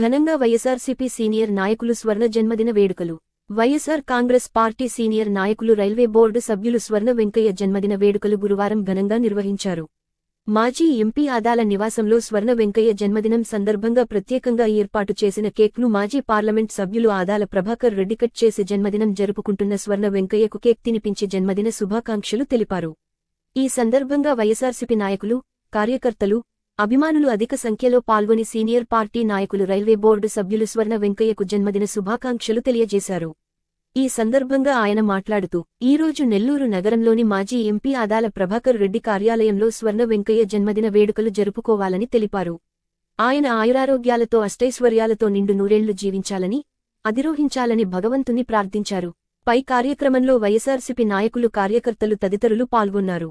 ఘనంగా వైఎస్ఆర్సీపీ సీనియర్ నాయకులు స్వర్ణ జన్మదిన వేడుకలు. వైఎస్ఆర్ కాంగ్రెస్ పార్టీ సీనియర్ నాయకులు రైల్వే బోర్డు సభ్యులు స్వర్ణ వెంకయ్య జన్మదిన వేడుకలు గురువారం ఘనంగా నిర్వహించారు. మాజీ ఎంపీ ఆదాల నివాసంలో స్వర్ణ వెంకయ్య జన్మదినం సందర్భంగా ప్రత్యేకంగా ఏర్పాటు చేసిన కేక్ను మాజీ పార్లమెంట్ సభ్యులు ఆదాల ప్రభాకర్ రెడ్డి కట్ చేసి జన్మదినం జరుపుకుంటున్న స్వర్ణ వెంకయ్యకు కేక్ తినిపించి జన్మదిన శుభాకాంక్షలు తెలిపారు. ఈ సందర్భంగా వైఎస్ఆర్సీపీ నాయకులు కార్యకర్తలు అభిమానులు అధిక సంఖ్యలో పాల్గొని సీనియర్ పార్టీ నాయకులు రైల్వే బోర్డు సభ్యులు స్వర్ణ వెంకయ్యకు జన్మదిన శుభాకాంక్షలు తెలియజేశారు. ఈ సందర్భంగా ఆయన మాట్లాడుతూ ఈరోజు నెల్లూరు నగరంలోని మాజీ ఎంపీ ఆదాల ప్రభాకర్ రెడ్డి కార్యాలయంలో స్వర్ణ వెంకయ్య జన్మదిన వేడుకలు జరుపుకోవాలని తెలిపారు. ఆయన ఆయురారోగ్యాలతో అష్టైశ్వర్యాలతో నిండు నూరేళ్ళు జీవించాలని అధిరోహించాలని భగవంతుని ప్రార్థించారు. పై కార్యక్రమంలో వైఎస్ఆర్సీపీ నాయకులు కార్యకర్తలు తదితరులు పాల్గొన్నారు.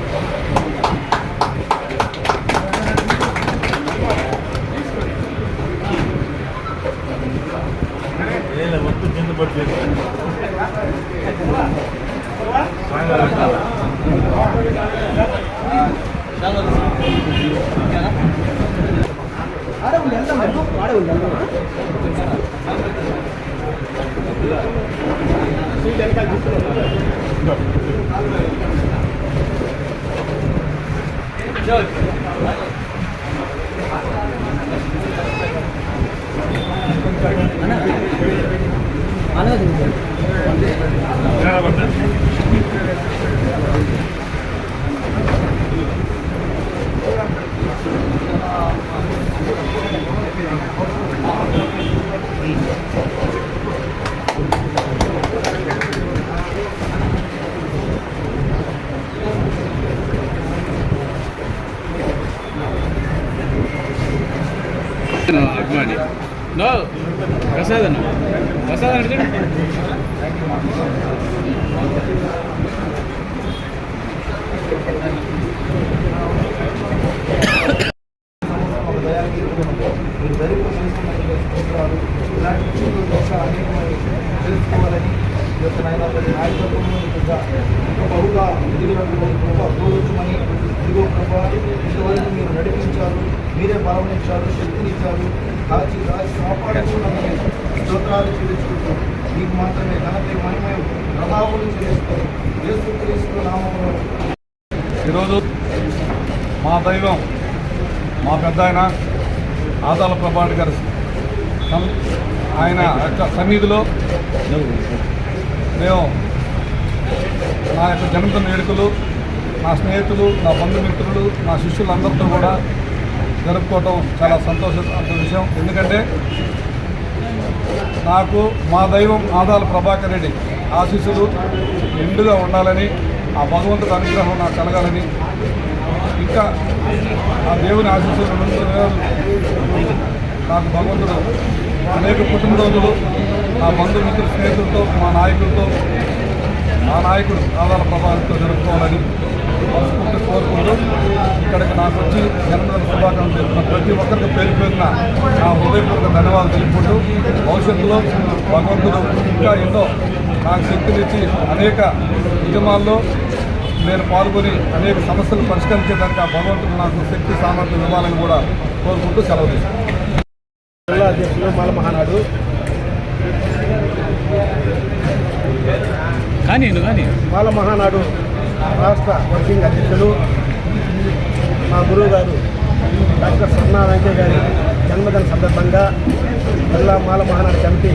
అభిమాని నో ప్రసాద్ అన్న ప్రసాద్ అన్న మీరు దరిద్రం చేస్తున్న స్తోత్రాలు ఇలాంటి విషయంలో యొక్క అనేకమైన తెలుసుకోవాలని ఈ యొక్క నాయన ప్రతి నాయకత్వంలో ఇంకా ఇంకా బహుగా ఎదిగినటువంటి కృప తోడుమని ఇదిగో కృప ఇంతవరకు మీరు నడిపించారు మీరే బలమిచ్చారు శక్తినిచ్చారు కాచి కాచి కాపాడుకున్నామని స్తోత్రాలు చెల్లించుకుంటాం మీకు మాత్రమే ఘనత మహిమయం ప్రభావం చెల్లిస్తాం యేసుక్రీస్తు నామంలో ఈరోజు మా దైవం మా పెద్ద ఆయన ఆదాల ప్రభాట్ గారు ఆయన యొక్క సన్నిధిలో మేము నా యొక్క జన్మదిన వేడుకలు నా స్నేహితులు నా బంధుమిత్రులు నా శిష్యులందరితో కూడా జరుపుకోవటం చాలా సంతోష విషయం ఎందుకంటే నాకు మా దైవం ఆదాల ప్రభాకర్ రెడ్డి ఆశీస్సులు నిండుగా ఉండాలని ఆ భగవంతుడి అనుగ్రహం నాకు కలగాలని ఇంకా ఆ దేవుని ఆశీస్సులు నాకు భగవంతుడు అనేక పుట్టినరోజులు నా బంధుమిత్రుల స్నేహితులతో మా నాయకులతో మా నాయకుడు ఆదాల ప్రభావంతో జరుపుకోవాలని మనస్ఫూర్తి కోరుకుంటూ ఇక్కడికి నాకు వచ్చి జన్మదిన శుభాకాంక్షలు తెలుపుతున్న ప్రతి ఒక్కరికి పేరు పేరున నా హృదయపూర్వక ధన్యవాదాలు తెలుపుకుంటూ భవిష్యత్తులో భగవంతుడు ఇంకా ఎన్నో నాకు శక్తినిచ్చి అనేక ఉద్యమాల్లో నేను పాల్గొని అనేక సమస్యలు పరిష్కరించేదానికి ఆ భగవంతుడు నాకు శక్తి సామర్థ్యం ఇవ్వాలని కూడా కోరుకుంటూ సెలవు తీసుకుంటాను జిల్లా అధ్యక్షులు మహానాడు కానీ కానీ బాల మహానాడు రాష్ట్ర వర్కింగ్ అధ్యక్షులు మా గురువు గారు డాక్టర్ స్వర్ణ వెంకయ్య గారి జన్మదిన సందర్భంగా జిల్లా మాల మహానాడు కమిటీ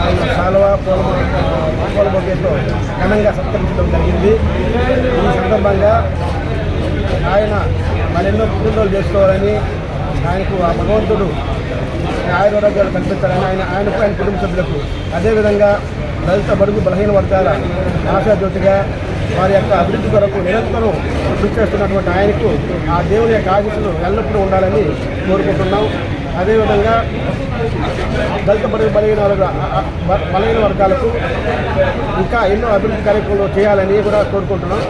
ఆయన శాలువ పూల పూల బొకేతో ఘనంగా సత్కరించడం జరిగింది. ఈ సందర్భంగా ఆయన మరెన్నో కుటుంబాలు చేసుకోవాలని ఆయనకు ఆ భగవంతుడు ఆయుర్వేదాలు కల్పించాలని ఆయన ఆయనకు ఆయన కుటుంబ సభ్యులకు అదేవిధంగా దళిత బడుగు బలహీన వర్గాల ఆశాజ్యోతిగా వారి యొక్క అభివృద్ధి కొరకు నిరంతరం కృషి చేస్తున్నటువంటి ఆయనకు ఆ దేవుని యొక్క ఆశీస్సులు ఎల్లప్పుడూ ఉండాలని కోరుకుంటున్నాం. అదేవిధంగా దళిత బడుగు బలహీన వర్గ బలహీన వర్గాలకు ఇంకా ఎన్నో అభివృద్ధి కార్యక్రమాలు చేయాలని కూడా కోరుకుంటున్నాం.